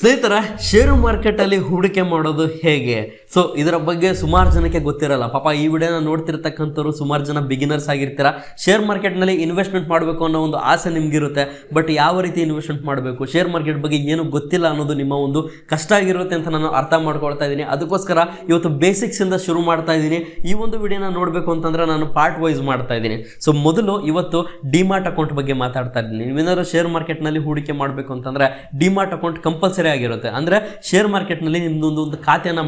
ಸ್ನೇಹಿತರ ಷೇರು ಮಾರ್ಕೆಟಲ್ಲಿ ಹೂಡಿಕೆ ಮಾಡೋದು ಹೇಗೆ? ಸೊ ಇದರ ಬಗ್ಗೆ ಸುಮಾರು ಜನಕ್ಕೆ ಗೊತ್ತಿರಲ್ಲ. ಪಾಪ ಈ ವಿಡಿಯೋನ ನೋಡ್ತಿರ್ತಕ್ಕಂಥವ್ರು ಸುಮಾರು ಜನ ಬಿಗಿನರ್ಸ್ ಆಗಿರ್ತೀರ. ಶೇರ್ ಮಾರ್ಕೆಟ್ನಲ್ಲಿ ಇನ್ವೆಸ್ಟ್ಮೆಂಟ್ ಮಾಡಬೇಕು ಅನ್ನೋ ಒಂದು ಆಸೆ ನಿಮಗಿರುತ್ತೆ. ಬಟ್ ಯಾವ ರೀತಿ ಇನ್ವೆಸ್ಟ್ಮೆಂಟ್ ಮಾಡಬೇಕು? ಶೇರ್ ಮಾರ್ಕೆಟ್ ಬಗ್ಗೆ ಏನು ಗೊತ್ತಿಲ್ಲ ಅನ್ನೋದು ನಿಮ್ಮ ಒಂದು ಕಷ್ಟ ಆಗಿರುತ್ತೆ ಅಂತ ನಾನು ಅರ್ಥ ಮಾಡ್ಕೊಳ್ತಾ ಇದ್ದೀನಿ. ಅದಕ್ಕೋಸ್ಕರ ಇವತ್ತು ಬೇಸಿಕ್ಸ್ ಇಂದ ಶುರು ಮಾಡ್ತಾ ಇದ್ದೀನಿ. ಈ ಒಂದು ವಿಡಿಯೋನ ನೋಡಬೇಕು ಅಂತಂದ್ರೆ ನಾನು ಪಾರ್ಟ್ ವೈಸ್ ಮಾಡ್ತಾ ಇದ್ದೀನಿ. ಸೊ ಮೊದಲು ಇವತ್ತು ಡಿಮಾರ್ಟ್ ಅಕೌಂಟ್ ಬಗ್ಗೆ ಮಾತಾಡ್ತಾ ಇದ್ದೀನಿ. ನೀವೇನಾದ್ರು ಶೇರ್ ಮಾರ್ಕೆಟ್ನಲ್ಲಿ ಹೂಡಿಕೆ ಮಾಡಬೇಕು ಅಂತಂದ್ರೆ ಡಿಮಾರ್ಟ್ ಅಕೌಂಟ್ ಕಂಪಲ್ಸರಿ ಆಗಿರುತ್ತೆ. ಅಂದ್ರೆ ಶೇರ್ ಮಾರ್ಕೆಟ್ನಲ್ಲಿ ನಿಮ್ದೊಂದು ಒಂದು ಖಾತೆಯನ್ನ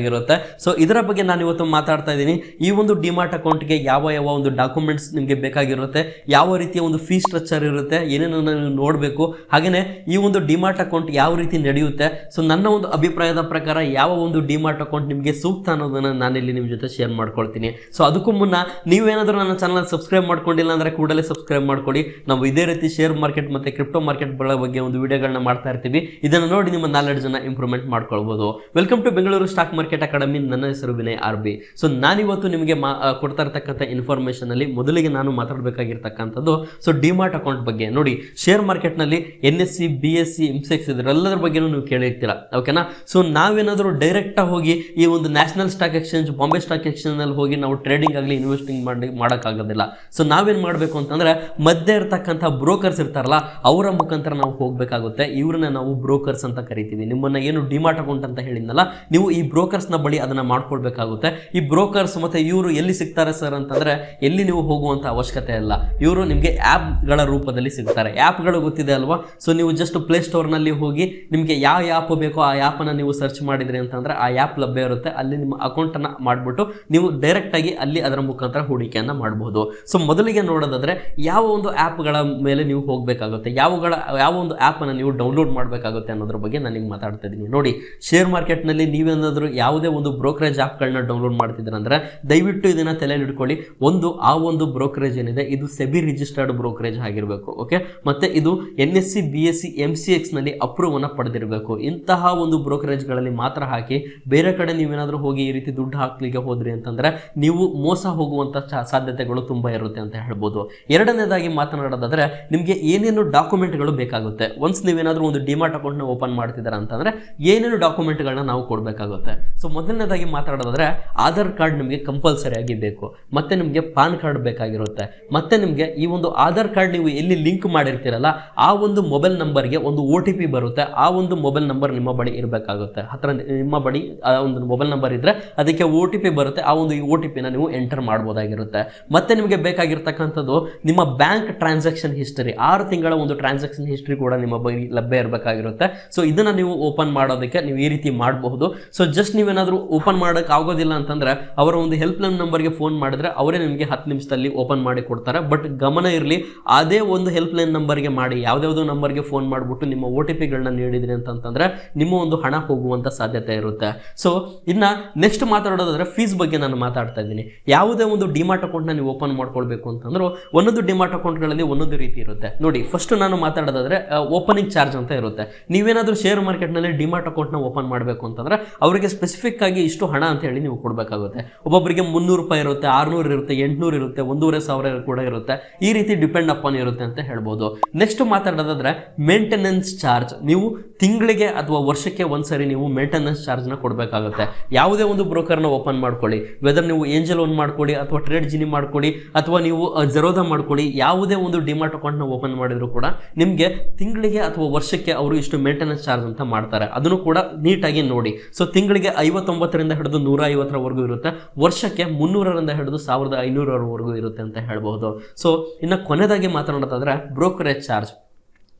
ಮಾಡಿಸ್ಬೇಕಾಗಿರುತ್ತೆ ಸೊ ಇದರ ಬಗ್ಗೆ ನಾನು ಇವತ್ತು ಮಾತಾಡ್ತಾ ಇದ್ದೀನಿ. ಈ ಒಂದು ಡಿಮಾರ್ಟ್ ಅಕೌಂಟ್ಗೆ ಯಾವ ಯಾವ ಒಂದು ಡಾಕ್ಯುಮೆಂಟ್ಸ್ ನಿಮಗೆ ಬೇಕಾಗಿರುತ್ತೆ, ಯಾವ ರೀತಿಯ ಒಂದು ಫೀ ಸ್ಟ್ರಕ್ಚರ್ ಇರುತ್ತೆ ಏನೇನು ನೀವು ನೋಡಬೇಕು ಹಾಗೆಯೇ ಈ ಒಂದು ಡಿಮಾರ್ಟ್ ಅಕೌಂಟ್ ಯಾವ ರೀತಿ ನಡೆಯುತ್ತೆ ಸೊ ನನ್ನ ಒಂದು ಅಭಿಪ್ರಾಯದ ಪ್ರಕಾರ ಯಾವ ಒಂದು ಡಿಮಾರ್ಟ್ ಅಕೌಂಟ್ ನಿಮಗೆ ಸೂಕ್ತ ಅನ್ನೋದನ್ನ ನಾನಿಲ್ಲಿ ನಿಮ್ಮ ಜೊತೆ ಶೇರ್ ಮಾಡ್ಕೊಳ್ತೀನಿ. ಸೊ ಅದಕ್ಕೂ ಮುನ್ನ ನೀವೇನಾದರೂ ನನ್ನ ಚಾನಲ್ ಸಬ್ಸ್ಕ್ರೈಬ್ ಮಾಡ್ಕೊಂಡಿಲ್ಲ ಅಂದರೆ ಕೂಡಲೇ ಸಬ್ಸ್ಕ್ರೈಬ್ ಮಾಡ್ಕೊಡಿ. ನಾವು ಇದೇ ರೀತಿ ಶೇರ್ ಮಾರ್ಕೆಟ್ ಮತ್ತು ಕ್ರಿಪ್ಟೋ ಮಾರ್ಕೆಟ್ಗಳ ಬಗ್ಗೆ ಒಂದು ವಿಡಿಯೋಗಳನ್ನ ಮಾಡ್ತಾ ಇರ್ತೀವಿ. ಇದನ್ನು ನೋಡಿ ನಿಮ್ಮ ನಾಲೆಡ್ಜ್ ಅನ್ನ ಇಂಪ್ರೂವ್ಮೆಂಟ್ ಮಾಡ್ಕೊಳ್ಬೋದು. Welcome to Bengaluru stock market academy ನನ್ನ ಹೆಸರು ವಿನಯ್ ಆರ್ ಬಿ. ಸೊ ನಾನಿವತ್ತು ನಿಮಗೆ ಕೊಡ್ತಾ ಇರ್ತಕ್ಕಂಥ ಇನ್ಫಾರ್ಮೇಷನ್ ಅಲ್ಲಿ ಮೊದಲಿಗೆ ನಾನು ಮಾತಾಡಬೇಕಾಗಿರ್ತಕ್ಕಂಥದ್ದು ಸೊ ಡಿಮಾರ್ಟ್ ಅಕೌಂಟ್ ಬಗ್ಗೆ. ನೋಡಿ ಶೇರ್ ಮಾರ್ಕೆಟ್ನಲ್ಲಿ N S C B S C MCX ಇದರೆಲ್ಲದರ ಬಗ್ಗೆನೂ ನೀವು ಕೇಳಿರ್ತೀರ. ಓಕೆನಾ ಸೊ ನಾವೇನಾದರೂ ಡೈರೆಕ್ಟಾಗಿ ಹೋಗಿ ಈ ಒಂದು national stock exchange Bombay stock exchange ಹೋಗಿ ನಾವು ಟ್ರೇಡಿಂಗ್ ಆಗಲಿ ಇನ್ವೆಸ್ಟಿಂಗ್ ಮಾಡಿ, ಮಾಡೋಕ್ಕಾಗೋದಿಲ್ಲ. ಸೊ ನಾವೇನು ಮಾಡಬೇಕು ಅಂತಂದ್ರೆ, ಮಧ್ಯೆ ಇರ್ತಕ್ಕಂಥ ಬ್ರೋಕರ್ಸ್ ಇರ್ತಾರಲ್ಲ, ಅವರ ಮುಖಾಂತರ ನಾವು ಹೋಗಬೇಕಾಗುತ್ತೆ. ಇವ್ರನ್ನ ನಾವು ಬ್ರೋಕರ್ಸ್ ಅಂತ ಕರಿತೀವಿ. ನಿಮ್ಮನ್ನ ಏನು ಡಿಮಾರ್ಟ್ ಅಕೌಂಟ್ ಅಂತ ಹೇಳಿದ್ನಲ್ಲ, ನೀವು ಈ ಬ್ರೋಕರ್ಸ್ನ ಬಳಿ ಅದನ್ನ ಮಾಡ್ಕೊಳ್ಬೇಕಾಗುತ್ತೆ. ಈ ಬ್ರೋಕರ್ಸ್ ಮತ್ತೆ ಇವರು ಎಲ್ಲಿ ಸಿಗ್ತಾರೆ ಸರ್ ಅಂತಂದ್ರೆ, ಎಲ್ಲಿ ನೀವು ಹೋಗುವಂತ ಅವಶ್ಯಕತೆ ಇಲ್ಲ. ಇವರು ನಿಮಗೆ ಆ್ಯಪ್ಗಳ ರೂಪದಲ್ಲಿ ಸಿಗ್ತಾರೆ. ಆ್ಯಪ್ಗಳು ಗೊತ್ತಿದೆ ಅಲ್ವಾ? ಸೊ ನೀವು ಜಸ್ಟ್ ಸ್ಟೋರ್ನಲ್ಲಿ ಹೋಗಿ, ನಿಮಗೆ ಯಾವ ಆ್ಯಪ್ ಬೇಕೋ ಆ ಆ್ಯಪನ್ನು ನೀವು ಸರ್ಚ್ ಮಾಡಿದ್ರಿ ಅಂತಂದ್ರೆ, ಆ ಆ್ಯಪ್ ಲಭ್ಯ ಇರುತ್ತೆ. ಅಲ್ಲಿ ನಿಮ್ಮ ಅಕೌಂಟನ್ನು ಮಾಡಿಬಿಟ್ಟು, ನೀವು ಡೈರೆಕ್ಟಾಗಿ ಅಲ್ಲಿ ಅದರ ಮುಖಾಂತರ ಹೂಡಿಕೆಯನ್ನು ಮಾಡಬಹುದು ಸೊ ಮೊದಲಿಗೆ ನೋಡೋದಾದ್ರೆ, ಯಾವ ಒಂದು ಆ್ಯಪ್ಗಳ ಮೇಲೆ ನೀವು ಹೋಗಬೇಕಾಗುತ್ತೆ? ಯಾವಗಳ, ಯಾವ ಒಂದು ಆ್ಯಪನ್ನು ನೀವು ಡೌನ್ಲೋಡ್ ಮಾಡಬೇಕಾಗುತ್ತೆ ಅನ್ನೋದ್ರ ಬಗ್ಗೆ ನಾನು ನಿಮ್ಗೆ ಮಾತಾಡ್ತಾ ಇದ್ದೀನಿ. ನೋಡಿ ಶೇರ್ ಮಾರ್ಕೆಟ್ನಲ್ಲಿ ನೀವೇನಾದರೂ ಯಾವುದೇ ಒಂದು ಬ್ರೋಕರೇಜ್ ಆ್ಯಪ್ಗಳನ್ನ ಡೌನ್ಲೋಡ್ ಮಾಡ್ತಿದ್ದೀರ ಅಂದರೆ ದಯವಿಟ್ಟು ಇದನ್ನು ತಲೆಯಲ್ಲಿ ಇಟ್ಕೊಳ್ಳಿ. ಒಂದು, ಆ ಒಂದು ಬ್ರೋಕರೇಜ್ ಏನಿದೆ, ಇದು ಸೆಬಿ ರಿಜಿಸ್ಟರ್ಡ್ ಬ್ರೋಕರೇಜ್ ಆಗಿರಬೇಕು ಓಕೆ ಮತ್ತೆ ಇದು N S C B S C M C ಎಕ್ಸ್ನಲ್ಲಿ ಅಪ್ರೂವನ್ನು ಪಡೆದಿರಬೇಕು. ಇಂತಹ ಒಂದು ಬ್ರೋಕರೇಜ್ಗಳಲ್ಲಿ ಮಾತ್ರ ಹಾಕಿ ಬೇರೆ ಕಡೆ ನೀವೇನಾದರೂ ಹೋಗಿ ಈ ರೀತಿ ದುಡ್ಡು ಹಾಕ್ಲಿಕ್ಕೆ ಹೋದ್ರಿ ಅಂತಂದ್ರೆ ನೀವು ಮೋಸ ಹೋಗುವಂಥ ಸಾಧ್ಯತೆಗಳು ತುಂಬ ಇರುತ್ತೆ ಅಂತ ಹೇಳ್ಬೋದು. ಎರಡನೇದಾಗಿ ಮಾತನಾಡೋದಾದ್ರೆ ನಿಮಗೆ ಏನೇನು ಡಾಕ್ಯುಮೆಂಟ್ಗಳು ಬೇಕಾಗುತ್ತೆ? ಒನ್ಸ್ ನೀವೇನಾದರೂ ಒಂದು ಡಿಮಾರ್ಟ್ ಅಕೌಂಟ್ನ ಓಪನ್ ಮಾಡ್ತಿದ್ದಾರೆ ಅಂತಂದ್ರೆ ಏನೇನು ಡಾಕ್ಯುಮೆಂಟ್ಗಳನ್ನ ನಾವು ಕೊಡಬೇಕಾಗುತ್ತೆ? ಸೊ ಮೊದಲನೇದಾಗಿ ಮಾತಾಡೋದಾದ್ರೆ ಆಧಾರ್ ಕಾರ್ಡ್ ನಿಮಗೆ ಕಂಪಲ್ಸರಿ ಆಗಿ ಬೇಕು ಮತ್ತೆ ನಿಮಗೆ ಪಾನ್ ಕಾರ್ಡ್ ಬೇಕಾಗಿರುತ್ತೆ. ಮತ್ತೆ ನಿಮಗೆ ಈ ಒಂದು ಆಧಾರ್ ಕಾರ್ಡ್ ನೀವು ಎಲ್ಲಿ ಲಿಂಕ್ ಮಾಡಿರ್ತೀರಲ್ಲ, ಆ ಒಂದು ಮೊಬೈಲ್ ನಂಬರ್ಗೆ ಒಂದು ಒ ಟಿ ಪಿ ಬರುತ್ತೆ. ಆ ಒಂದು ಮೊಬೈಲ್ ನಂಬರ್ ನಿಮ್ಮ ಬಳಿ ಇರಬೇಕಾಗುತ್ತೆ. ಹತ್ರ ನಿಮ್ಮ ಬಳಿ, ಆ ಒಂದು ಮೊಬೈಲ್ ನಂಬರ್ ಇದ್ರೆ ಅದಕ್ಕೆ ಒ ಟಿ ಪಿ ಬರುತ್ತೆ. ಆ ಒಂದು ಒ ಟಿ ಪಿನ ನೀವು ಎಂಟರ್ ಮಾಡ್ಬೋದಾಗಿರುತ್ತೆ. ಮತ್ತೆ ನಿಮಗೆ ಬೇಕಾಗಿರ್ತಕ್ಕಂಥದ್ದು ನಿಮ್ಮ ಬ್ಯಾಂಕ್ ಟ್ರಾನ್ಸಾಕ್ಷನ್ ಹಿಸ್ಟರಿ ಆರು ತಿಂಗಳ ಒಂದು ಟ್ರಾನ್ಸಾಕ್ಷನ್ ಹಿಸ್ಟ್ರಿ ಕೂಡ ನಿಮ್ಮ ಬಳಿ ಲಭ್ಯ ಇರಬೇಕಾಗಿರುತ್ತೆ. ಸೊ ಇದನ್ನ ನೀವು ಓಪನ್ ಮಾಡೋದಕ್ಕೆ ನೀವು ಈ ರೀತಿ ಮಾಡಬಹುದು. ಸೊ ಜಸ್ಟ್ ನೀವೇನಾದರೂ ಓಪನ್ ಮಾಡೋಕ್ಕೆ ಆಗೋದಿಲ್ಲ ಅಂತಂದ್ರೆ ಅವರ ಒಂದು ಹೆಲ್ಪ್ ಲೈನ್ ನಂಬರ್ಗೆ ಫೋನ್ ಮಾಡಿದ್ರೆ ಅವರೇ ನಿಮಗೆ ಹತ್ತು ನಿಮಿಷದಲ್ಲಿ ಓಪನ್ ಮಾಡಿ ಕೊಡ್ತಾರೆ. ಬಟ್ ಗಮನ ಇರಲಿ, ಅದೇ ಒಂದು ಹೆಲ್ಪ್ ಲೈನ್ ನಂಬರ್ಗೆ ಮಾಡಿ, ಯಾವುದ್ಯಾವುದೋ ನಂಬರ್ಗೆ ಫೋನ್ ಮಾಡಿಬಿಟ್ಟು ನಿಮ್ಮ ಓ ಟಿ ಪಿಗಳನ್ನ ನೀಡಿದ್ರಿ ಅಂತಂತಂದ್ರೆ ನಿಮ್ಮ ಒಂದು ಹಣ ಹೋಗುವಂಥ ಸಾಧ್ಯತೆ ಇರುತ್ತೆ. ಸೊ ಇನ್ನ ನೆಕ್ಸ್ಟ್ ಮಾತಾಡೋದಾದ್ರೆ ಫೀಸ್ ಬಗ್ಗೆ ನಾನು ಮಾತಾಡ್ತಾ ಇದ್ದೀನಿ. ಯಾವುದೇ ಒಂದು ಡಿಮಾರ್ಟ್ ಅಕೌಂಟ್ನ ನೀವು ಓಪನ್ ಮಾಡ್ಕೊಳ್ಬೇಕು ಅಂತಂದ್ರೆ ಒಂದೊಂದು ಡಿಮಾರ್ಟ್ ಅಕೌಂಟ್ಗಳಲ್ಲಿ ಒಂದೊಂದು ರೀತಿ ಇರುತ್ತೆ. ನೋಡಿ ಫಸ್ಟ್ ನಾನು ಮಾತಾಡೋದಾದ್ರೆ ಓಪನಿಂಗ್ ಚಾರ್ಜ್ ಅಂತ ಇರುತ್ತೆ. ನೀವೇನಾದರೂ ಶೇರ್ ಮಾರ್ಕೆಟ್ನಲ್ಲಿ ಡಿಮಾರ್ಟ್ ಅಕೌಂಟ್ನ ಓಪನ್ ಮಾಡಬೇಕು ಅಂತಂದ್ರೆ, ಅವರಿಗೆ ಸ್ಪೆಸಿಫಿಕ್ ಆಗಿ ಇಷ್ಟು ಹಣ ಅಂತ ಹೇಳಿ ನೀವು ಕೊಡಬೇಕಾಗುತ್ತೆ. ಒಬ್ಬೊಬ್ಬರಿಗೆ ಮುನ್ನೂರು ರೂಪಾಯಿ ಇರುತ್ತೆ, ಆರುನೂರು ಇರುತ್ತೆ, ಎಂಟುನೂರು ಇರುತ್ತೆ, ಒಂದೂವರೆ ಸಾವಿರ ಕೂಡ ಇರುತ್ತೆ. ಈ ರೀತಿ ಡಿಪೆಂಡ್ ಅಪಾನ್ ಇರುತ್ತೆ ಅಂತ ಹೇಳ್ಬೋದು. ನೆಕ್ಸ್ಟ್ ಮಾತಾಡೋದಾದ್ರೆ ಮೇಂಟೆನೆನ್ಸ್ ಚಾರ್ಜ್ ನೀವು ತಿಂಗಳಿಗೆ ಅಥವಾ ವರ್ಷಕ್ಕೆ ಒಂದ್ಸರಿ ನೀವು ಮೇಂಟೆನೆನ್ಸ್ ಚಾರ್ಜ್ನ ಕೊಡಬೇಕಾಗುತ್ತೆ. ಯಾವುದೇ ಒಂದು ಬ್ರೋಕರ್ನ ಓಪನ್ ಮಾಡ್ಕೊಳ್ಳಿ. ವೆದರ್ ನೀವು ಏಂಜಲ್ ಓನ್ ಮಾಡ್ಕೊಳ್ಳಿ ಅಥವಾ ಟ್ರೇಡ್ ಜಿನಿ ಮಾಡ್ಕೊಳ್ಳಿ ಅಥವಾ ನೀವು ಜೆರೋದಾ ಮಾಡ್ಕೊಳ್ಳಿ, ಯಾವುದೇ ಒಂದು ಡಿಮಾರ್ಟ್ ಅಕೌಂಟ್ನ ಓಪನ್ ಮಾಡಿದ್ರು ಕೂಡ ನಿಮಗೆ ತಿಂಗಳಿಗೆ ಅಥವಾ ವರ್ಷಕ್ಕೆ ಅವರು ಇಷ್ಟು ಮೇಂಟೆನೆನ್ಸ್ ಚಾರ್ಜ್ ಅಂತ ಮಾಡ್ತಾರೆ. ಅದನ್ನು ಕೂಡ ನೀಟಾಗಿ ನೋಡಿ. ಸೊ ತಿಂಗಳಿಗೆ ಐವತ್ತೊಂಬತ್ತರಿಂದ ಹಿಡಿದು ನೂರ ಐವತ್ತರವರೆಗೂ ಇರುತ್ತೆ. ವರ್ಷಕ್ಕೆ ಮುನ್ನೂರರಿಂದ ಹಿಡಿದು ಸಾವಿರದ ಐನೂರವರೆಗೂ ಇರುತ್ತೆ ಅಂತ ಹೇಳ್ಬಹುದು. ಸೊ ಇನ್ನು ಕೊನೆದಾಗಿ ಮಾತನಾಡೋದಾದ್ರೆ ಬ್ರೋಕರೇಜ್ ಚಾರ್ಜ್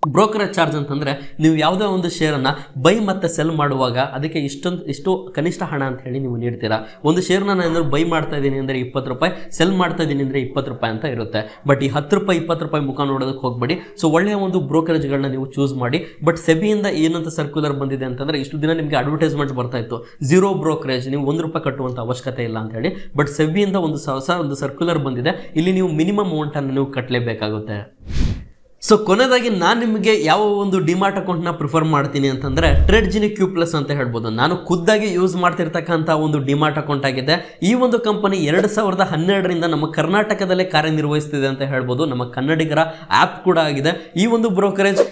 ಬ್ರೋಕರೇಜ್ ಚಾರ್ಜ್ ಅಂತಂದ್ರೆ ನೀವು ಯಾವುದೇ ಒಂದು ಶೇರನ್ನು ಬೈ ಮತ್ತೆ ಸೆಲ್ ಮಾಡುವಾಗ ಅದಕ್ಕೆ ಇಷ್ಟೊಂದು ಇಷ್ಟು ಕನಿಷ್ಠ ಹಣ ಅಂತ ಹೇಳಿ ನೀವು ನೀಡ್ತೀರಾ. ಒಂದು ಶೇರ್ನ ನಾನು ಏನಾದ್ರು ಬೈ ಮಾಡ್ತಾ ಇದ್ದೀನಿ ಅಂದರೆ ಇಪ್ಪತ್ತು ರೂಪಾಯಿ, ಸೆಲ್ ಮಾಡ್ತಾ ಇದ್ದೀನಿ ಅಂದರೆ ಇಪ್ಪತ್ತು ರೂಪಾಯಿ ಅಂತ ಇರುತ್ತೆ. ಬಟ್ ಈ ಹತ್ತು ರೂಪಾಯಿ, ಇಪ್ಪತ್ತು ರೂಪಾಯಿ ಮುಖ ನೋಡೋದಕ್ಕೆ ಹೋಗಬೇಡಿ. ಸೊ ಒಳ್ಳೆಯ ಒಂದು ಬ್ರೋಕರೇಜ್ಗಳನ್ನ ನೀವು ಚೂಸ್ ಮಾಡಿ. ಬಟ್ ಸೆಬಿಯಿಂದ ಏನಂತ ಸರ್ಕ್ಯುಲರ್ ಬಂದಿದೆ ಅಂತಂದ್ರೆ ಇಷ್ಟು ದಿನ ನಿಮಗೆ ಅಡ್ವರ್ಟೈಸ್ಮೆಂಟ್ ಬರ್ತಾ ಇತ್ತು. ಝೀರೋ ಬ್ರೋಕರೇಜ್ ನೀವು ಒಂದು ರೂಪಾಯಿ ಕಟ್ಟುವಂಥ ಅವಶ್ಯಕತೆ ಇಲ್ಲ ಅಂತ ಹೇಳಿ. ಬಟ್ ಸೆಬಿಯಿಂದ ಒಂದು ಹೊಸ ಒಂದು ಸರ್ಕ್ಯುಲರ್ ಬಂದಿದೆ. ಇಲ್ಲಿ ನೀವು ಮಿನಿಮಮ್ ಅಮೌಂಟನ್ನು ನೀವು ಕಟ್ಟಲೇಬೇಕಾಗುತ್ತೆ ಸೊ ಕೊನೆಯದಾಗಿ ನಾನು ನಿಮಗೆ ಯಾವ ಒಂದು ಡಿಮಾರ್ಟ್ ಅಕೌಂಟ್ನ ಪ್ರಿಫರ್ ಮಾಡ್ತೀನಿ ಅಂತಂದ್ರೆ ಟ್ರೆಡ್ ಜಿನಿ ಕ್ಯೂ ಪ್ಲಸ್ ಅಂತ ಹೇಳ್ಬೋದು. ನಾನು ಖುದ್ದಾಗಿ ಯೂಸ್ ಮಾಡ್ತಿರ್ತಕ್ಕಂಥ ಒಂದು ಡಿಮಾರ್ಟ್ ಅಕೌಂಟ್ ಆಗಿದೆ. ಈ ಒಂದು ಕಂಪನಿ ಎರಡು ಸಾವಿರದ ಹನ್ನೆರಡರಿಂದ ನಮ್ಮ ಕರ್ನಾಟಕದಲ್ಲೇ ಕಾರ್ಯನಿರ್ವಹಿಸ್ತಿದೆ ಅಂತ ಹೇಳ್ಬೋದು. ನಮ್ಮ ಕನ್ನಡಿಗರ ಆ್ಯಪ್ ಕೂಡ ಆಗಿದೆ. ಈ ಒಂದು ಬ್ರೋಕರೇಜ್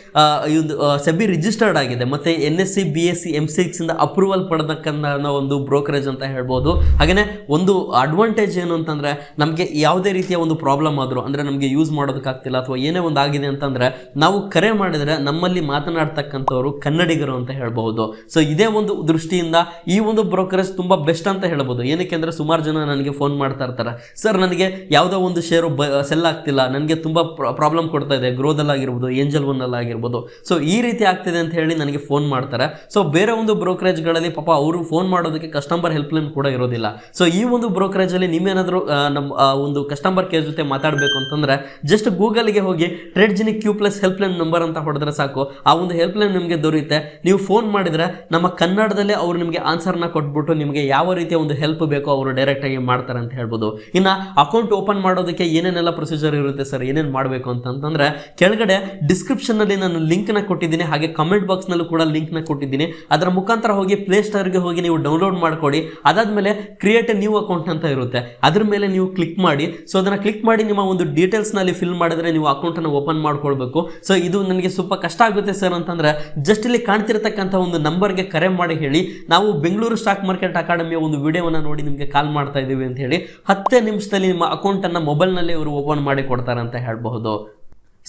ಇದು ಸೆಬಿ ರಿಜಿಸ್ಟರ್ಡ್ ಆಗಿದೆ. ಮತ್ತೆ N S C B S C M C ಇಂದ ಅಪ್ರೂವಲ್ ಪಡೆದಕ್ಕಂಥ ಒಂದು ಬ್ರೋಕರೇಜ್ ಅಂತ ಹೇಳ್ಬೋದು. ಹಾಗೆಯೇ ಒಂದು ಅಡ್ವಾಂಟೇಜ್ ಏನು ಅಂತಂದ್ರೆ ನಮಗೆ ಯಾವುದೇ ರೀತಿಯ ಒಂದು ಪ್ರಾಬ್ಲಮ್ ಆದರೂ, ಅಂದ್ರೆ ನಮಗೆ ಯೂಸ್ ಮಾಡೋದಕ್ಕಾಗ್ತಿಲ್ಲ ಅಥವಾ ಏನೇ ಒಂದು ಆಗಿದೆ ಅಂತಂದ್ರೆ ನಾವು ಕರೆ ಮಾಡಿದ್ರೆ ನಮ್ಮಲ್ಲಿ ಮಾತನಾಡ್ತಕ್ಕಂಥವ್ರು ಕನ್ನಡಿಗರು ಅಂತ ಹೇಳ್ಬಹುದು. ಸೊ ಇದೇ ಒಂದು ದೃಷ್ಟಿಯಿಂದ ಈ ಒಂದು ಬ್ರೋಕರೇಜ್ ತುಂಬಾ ಬೆಸ್ಟ್ ಅಂತ ಹೇಳಬಹುದು. ಏನಕ್ಕೆ ಅಂದ್ರೆ ಸುಮಾರು ಜನ ನನಗೆ ಫೋನ್ ಮಾಡ್ತಾ ಇರ್ತಾರೆ. ಸರ್ ನನಗೆ ಯಾವುದೋ ಒಂದು ಶೇರು ಸೆಲ್ ಆಗ್ತಿಲ್ಲ. ನನಗೆ ತುಂಬಾ ಪ್ರಾಬ್ಲಮ್ ಕೊಡ್ತಾ ಇದೆ. ಗ್ರೋದಲ್ಲಿ ಆಗಿರ್ಬೋದು ಏಂಜಲ್ ಒನ್ ಅಲ್ಲಿ ಆಗಿರ್ಬೋದು. ಸೊ ಈ ರೀತಿ ಆಗ್ತಿದೆ ಅಂತ ಹೇಳಿ ನನಗೆ ಫೋನ್ ಮಾಡ್ತಾರೆ. ಸೊ ಬೇರೆ ಒಂದು ಬ್ರೋಕರೇಜ್ಗಳಲ್ಲಿ ಪಾಪ ಅವರು ಫೋನ್ ಮಾಡೋದಕ್ಕೆ ಕಸ್ಟಮರ್ ಹೆಲ್ಪ್ಲೈನ್ ಕೂಡ ಇರೋದಿಲ್ಲ. ಸೊ ಈ ಒಂದು ಬ್ರೋಕರೇಜ್ ಅಲ್ಲಿ ನೀವೇನಾದರೂ ನಮ್ಮ ಒಂದು ಕಸ್ಟಮರ್ ಕೇರ್ ಜೊತೆ ಮಾತಾಡಬೇಕು ಅಂತಂದ್ರೆ ಜಸ್ಟ್ ಗೂಗಲ್ಗೆ ಹೋಗಿ Tradejini Q plus helpline number ಅಂತ ಹೊಡೆದ್ರೆ ಸಾಕು. ಆ ಒಂದು ಹೆಲ್ಪ್ಲೈನ್ ನಿಮಗೆ ದೊರೆಯುತ್ತೆ ನೀವು ಫೋನ್ ಮಾಡಿದ್ರೆ ನಮ್ಮ ಕನ್ನಡದಲ್ಲೇ ಅವರು ನಿಮಗೆ ಆನ್ಸರ್ನ ಕೊಟ್ಬಿಟ್ಟು ನಿಮಗೆ ಯಾವ ರೀತಿಯ ಒಂದು ಹೆಲ್ಪ್ ಬೇಕೋ ಅವರು ಡೈರೆಕ್ಟ್ ಆಗಿ ಮಾಡ್ತಾರೆ ಅಂತ ಹೇಳ್ಬೋದು. ಇನ್ನು ಅಕೌಂಟ್ ಓಪನ್ ಮಾಡೋದಕ್ಕೆ ಏನೇನೆಲ್ಲ ಪ್ರೊಸೀಜರ್ ಇರುತ್ತೆ ಸರ್ ಏನೇನು ಮಾಡಬೇಕು ಅಂತಂದ್ರೆ, ಕೆಳಗಡೆ ಡಿಸ್ಕ್ರಿಪ್ಷನ್ನಲ್ಲಿ ನಾನು ಲಿಂಕ್ನ ಕೊಟ್ಟಿದ್ದೀನಿ, ಹಾಗೆ ಕಮೆಂಟ್ ಬಾಕ್ಸ್ನಲ್ಲಿ ಕೂಡ ಲಿಂಕ್ನ ಕೊಟ್ಟಿದ್ದೀನಿ. ಅದರ ಮುಖಾಂತರ ಹೋಗಿ ಪ್ಲೇ ಗೆ ಹೋಗಿ ನೀವು ಡೌನ್ಲೋಡ್ ಮಾಡ್ಕೊಡಿ. ಅದಾದ್ಮೇಲೆ ಕ್ರಿಯೇಟ್ ನ್ಯೂ ಅಕೌಂಟ್ ಅಂತ ಇರುತ್ತೆ. ಅದ್ರ ಮೇಲೆ ನೀವು ಕ್ಲಿಕ್ ಮಾಡಿ. ಸೊ ಅದನ್ನ ಕ್ಲಿಕ್ ಮಾಡಿ ನಿಮ್ಮ ಒಂದು ಡೀಟೇಲ್ಸ್ನಲ್ಲಿ ಫಿಲ್ ಮಾಡಿದ್ರೆ ನೀವು ಅಕೌಂಟ್ ಅನ್ನು ಓಪನ್ ಮಾಡ್ಕೊಳ್ಬೇಕು ಸೊ ಇದು ನನಗೆ ಸ್ವಲ್ಪ ಕಷ್ಟ ಆಗುತ್ತೆ ಸರ್ ಅಂತಂದ್ರೆ ಜಸ್ಟ್ ಇಲ್ಲಿ ಕಾಣ್ತಿರ್ತಕ್ಕಂಥ ಒಂದು ನಂಬರ್ಗೆ ಕರೆ ಮಾಡಿ ಹೇಳಿ, ನಾವು ಬೆಂಗಳೂರು ಸ್ಟಾಕ್ ಮಾರ್ಕೆಟ್ ಅಕಾಡೆಮಿಯ ಒಂದು ವಿಡಿಯೋವನ್ನ ನೋಡಿ ನಿಮಗೆ ಕಾಲ್ ಮಾಡ್ತಾ ಇದ್ದೀವಿ ಅಂತ ಹೇಳಿ, ಹತ್ತೇ ನಿಮಿಷದಲ್ಲಿ ನಿಮ್ಮ ಅಕೌಂಟನ್ನು ಮೊಬೈಲ್ನಲ್ಲಿ ಇವರು ಓಪನ್ ಮಾಡಿ ಕೊಡ್ತಾರೆ ಅಂತ ಹೇಳಬಹುದು.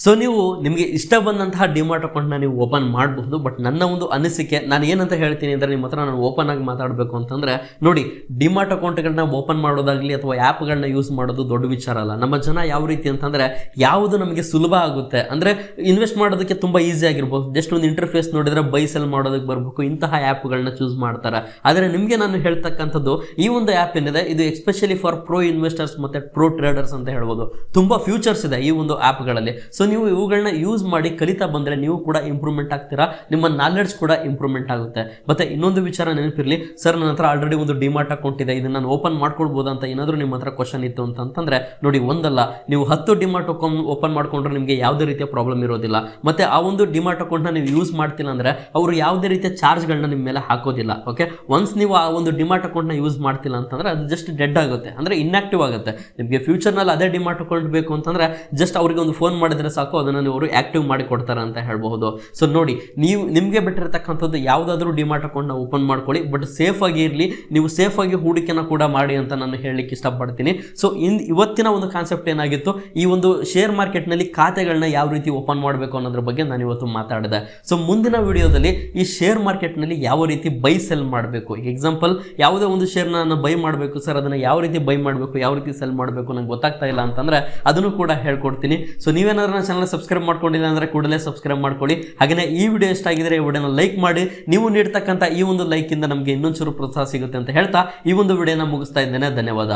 ಸೊ ನೀವು ನಿಮಗೆ ಇಷ್ಟ ಬಂದಂತಹ ಡಿಮಾರ್ಟ್ ಅಕೌಂಟ್ನ ನೀವು ಓಪನ್ ಮಾಡಬಹುದು ಬಟ್ ನನ್ನ ಒಂದು ಅನಿಸಿಕೆ, ನಾನು ಏನಂತ ಹೇಳ್ತೀನಿ ಅಂದರೆ ನಿಮ್ಮ ಹತ್ರ ನಾನು ಓಪನ್ ಆಗಿ ಮಾತಾಡಬೇಕು ಅಂತಂದರೆ, ನೋಡಿ ಡಿಮಾರ್ಟ್ ಅಕೌಂಟ್ಗಳನ್ನ ಓಪನ್ ಮಾಡೋದಾಗಲಿ ಅಥವಾ ಆ್ಯಪ್ಗಳನ್ನ ಯೂಸ್ ಮಾಡೋದು ದೊಡ್ಡ ವಿಚಾರ ಅಲ್ಲ. ನಮ್ಮ ಜನ ಯಾವ ರೀತಿ ಅಂತಂದರೆ, ಯಾವುದು ನಮಗೆ ಸುಲಭ ಆಗುತ್ತೆ. ಅಂದರೆ ಇನ್ವೆಸ್ಟ್ ಮಾಡೋದಕ್ಕೆ ತುಂಬ ಈಸಿ ಆಗಿರ್ಬೋದು. ಜಸ್ಟ್ ಒಂದು ಇಂಟರ್ಫೇಸ್ ನೋಡಿದರೆ ಬೈ ಸೆಲ್ ಮಾಡೋದಕ್ಕೆ ಬರಬೇಕು, ಇಂತಹ ಆ್ಯಪ್ಗಳನ್ನ ಚೂಸ್ ಮಾಡ್ತಾರೆ. ಆದರೆ, ನಿಮಗೆ ನಾನು ಹೇಳ್ತಕ್ಕಂಥದ್ದು, ಈ ಒಂದು ಆ್ಯಪ್ ಏನಿದೆ, ಇದು ಎಸ್ಪೆಷಲಿ ಫಾರ್ ಪ್ರೋ ಇನ್ವೆಸ್ಟರ್ಸ್ ಮತ್ತು ಪ್ರೋ ಟ್ರೇಡರ್ಸ್ ಅಂತ ಹೇಳ್ಬೋದು. ತುಂಬ ಫ್ಯೂಚರ್ಸ್ ಇದೆ ಈ ಒಂದು ಆ್ಯಪ್ಗಳಲ್ಲಿ ಸೊ ನೀವು ಇವುಗಳನ್ನ ಯೂಸ್ ಮಾಡಿ ಕಲಿತಾ ಬಂದರೆ ನೀವು ಕೂಡ ಇಂಪ್ರೂವ್ಮೆಂಟ್ ಆಗ್ತೀರಾ? ನಿಮ್ಮ ನಾಲೆಡ್ಜ್ ಕೂಡ ಇಂಪ್ರೂವ್ಮೆಂಟ್ ಆಗುತ್ತೆ. ಮತ್ತೆ ಇನ್ನೊಂದು ವಿಚಾರ ನೆನಪಿರಲಿ. ಸರ್, ನನ್ನ ಹತ್ರ ಆಲ್ರೆಡಿ ಒಂದು ಡಿಮಾರ್ಟ್ ಅಕೌಂಟ್ ಇದೆ ಇದನ್ನ ನಾನು ಓಪನ್ ಮಾಡ್ಕೊಳ್ಬೋದು ಅಂತ ಏನಾದರೂ ನಿಮ್ಮ ಹತ್ರ ಕ್ವಶನ್ ಇತ್ತು ಅಂತಂತಂದ್ರೆ, ನೋಡಿ, ಒಂದಲ್ಲ. ನೀವು ಹತ್ತು ಡಿಮಾರ್ಟ್ ಅಕೌಂಟ್ ಓಪನ್ ಮಾಡ್ಕೊಂಡ್ರೆ ನಿಮಗೆ ಯಾವುದೇ ರೀತಿಯ ಪ್ರಾಬ್ಲಮ್ ಇರೋದಿಲ್ಲ. ಮತ್ತೆ ಆ ಒಂದು ಡಿಮಾರ್ಟ್ ಅಕೌಂಟ್ನ ನೀವು ಯೂಸ್ ಮಾಡ್ತಿಲ್ಲ ಅಂದ್ರೆ, ಅವರು ಯಾವುದೇ ರೀತಿಯ ಚಾರ್ಜ್ಗಳನ್ನ ನಿಮ್ಮ ಮೇಲೆ ಹಾಕೋದಿಲ್ಲ. ಓಕೆ ಒನ್ಸ್ ನೀವು ಆ ಒಂದು ಡಿಮಾರ್ಟ್ ಅಕೌಂಟ್ನ ಯೂಸ್ ಮಾಡ್ತಿಲ್ಲ ಅಂತಂದ್ರೆ, ಅದು ಜಸ್ಟ್ ಡೆಡ್ ಆಗುತ್ತೆ. ಅಂದ್ರೆ ಇನ್ಆಕ್ಟಿವ್ ಆಗುತ್ತೆ. ನಿಮಗೆ ಫ್ಯೂಚರ್ನಲ್ಲಿ ಅದೇ ಡಿಮಾರ್ಟ್ ಅಕೌಂಟ್ ಬೇಕು ಅಂತಂದ್ರೆ ಜಸ್ಟ್ ಅವರಿಗೆ ಒಂದು ಫೋನ್ ಮಾಡಿದ್ರೆ ಸಾಕು, ಅದನ್ನು ಅವರು ಆಕ್ಟಿವ್ ಮಾಡಿ ಕೊಡ್ತಾರೆ ಅಂತ ಹೇಳ್ಬಹುದು. ಸೊ ನೋಡಿ, ನೀವು ನಿಮಗೆ ಬಿಟ್ಟಿರತಕ್ಕಂಥದ್ದು ಯಾವುದಾದ್ರೂ ಡಿಮಾರ್ಟ್ ಅಕೌಂಟ್ನ ಓಪನ್ ಮಾಡ್ಕೊಳ್ಳಿ ಬಟ್ ಸೇಫ್ ಆಗಿ ಇರಲಿ, ನೀವು ಸೇಫ್ ಆಗಿ ಹೂಡಿಕೆನ ಕೂಡ ಮಾಡಿ ಅಂತ ನಾನು ಹೇಳಲಿಕ್ಕೆ ಇಷ್ಟಪಡ್ತೀನಿ. ಸೊ ಇನ್, ಇವತ್ತಿನ ಒಂದು ಕಾನ್ಸೆಪ್ಟ್ ಏನಾಗಿತ್ತು, ಈ ಒಂದು ಶೇರ್ ಮಾರ್ಕೆಟ್ನಲ್ಲಿ ಖಾತೆಗಳನ್ನ ಯಾವ ರೀತಿ ಓಪನ್ ಮಾಡಬೇಕು ಅನ್ನೋದ್ರ ಬಗ್ಗೆ ನಾನು ಇವತ್ತು ಮಾತಾಡಿದೆ. ಸೊ ಮುಂದಿನ ವಿಡಿಯೋದಲ್ಲಿ ಈ ಶೇರ್ ಮಾರ್ಕೆಟ್ನಲ್ಲಿ ಯಾವ ರೀತಿ ಬೈ ಸೆಲ್ ಮಾಡಬೇಕು ಎಕ್ಸಾಂಪಲ್ ಯಾವುದೇ ಒಂದು ಶೇರ್ನ ನಾನು ಬೈ ಮಾಡಬೇಕು ಸರ್ ಅದನ್ನು ಯಾವ ರೀತಿ ಬೈ ಮಾಡಬೇಕು, ಯಾವ ರೀತಿ ಸೆಲ್ ಮಾಡಬೇಕು ನಂಗೆ ಗೊತ್ತಾಗ್ತಾ ಇಲ್ಲ ಅಂತಂದ್ರೆ ಅದನ್ನು ಕೂಡ ಹೇಳ್ಕೊಡ್ತೀನಿ. ಸೊ ನೀವೇನಾದ್ರೂ ನನ್ನ ಚಾನಲ್ ಸಬ್ಸ್ಕ್ರೈಬ್ ಮಾಡ್ಕೊಂಡಿಲ್ಲ ಅಂದರೆ ಕೂಡಲೇ ಸಬ್ಸ್ಕ್ರೈಬ್ ಮಾಡ್ಕೊಳ್ಳಿ. ಹಾಗೆಯೇ ಈ ವಿಡಿಯೋ ಇಷ್ಟ ಆಗಿದ್ರೆ ಈ ವಿಡಿಯೋನ ಲೈಕ್ ಮಾಡಿ. ನೀವು ನೀಡ್ತಕ್ಕಂಥ ಈ ಒಂದು ಲೈಕಿಂದ ನಮಗೆ ಇನ್ನೊಂಚೂರು ಪ್ರೋತ್ಸಾಹ ಸಿಗುತ್ತೆ ಅಂತ ಹೇಳ್ತಾ ಈ ಒಂದು ವಿಡಿಯೋನ ಮುಗಿಸ್ತಾ ಇದ್ದೇನೆ. ಧನ್ಯವಾದ.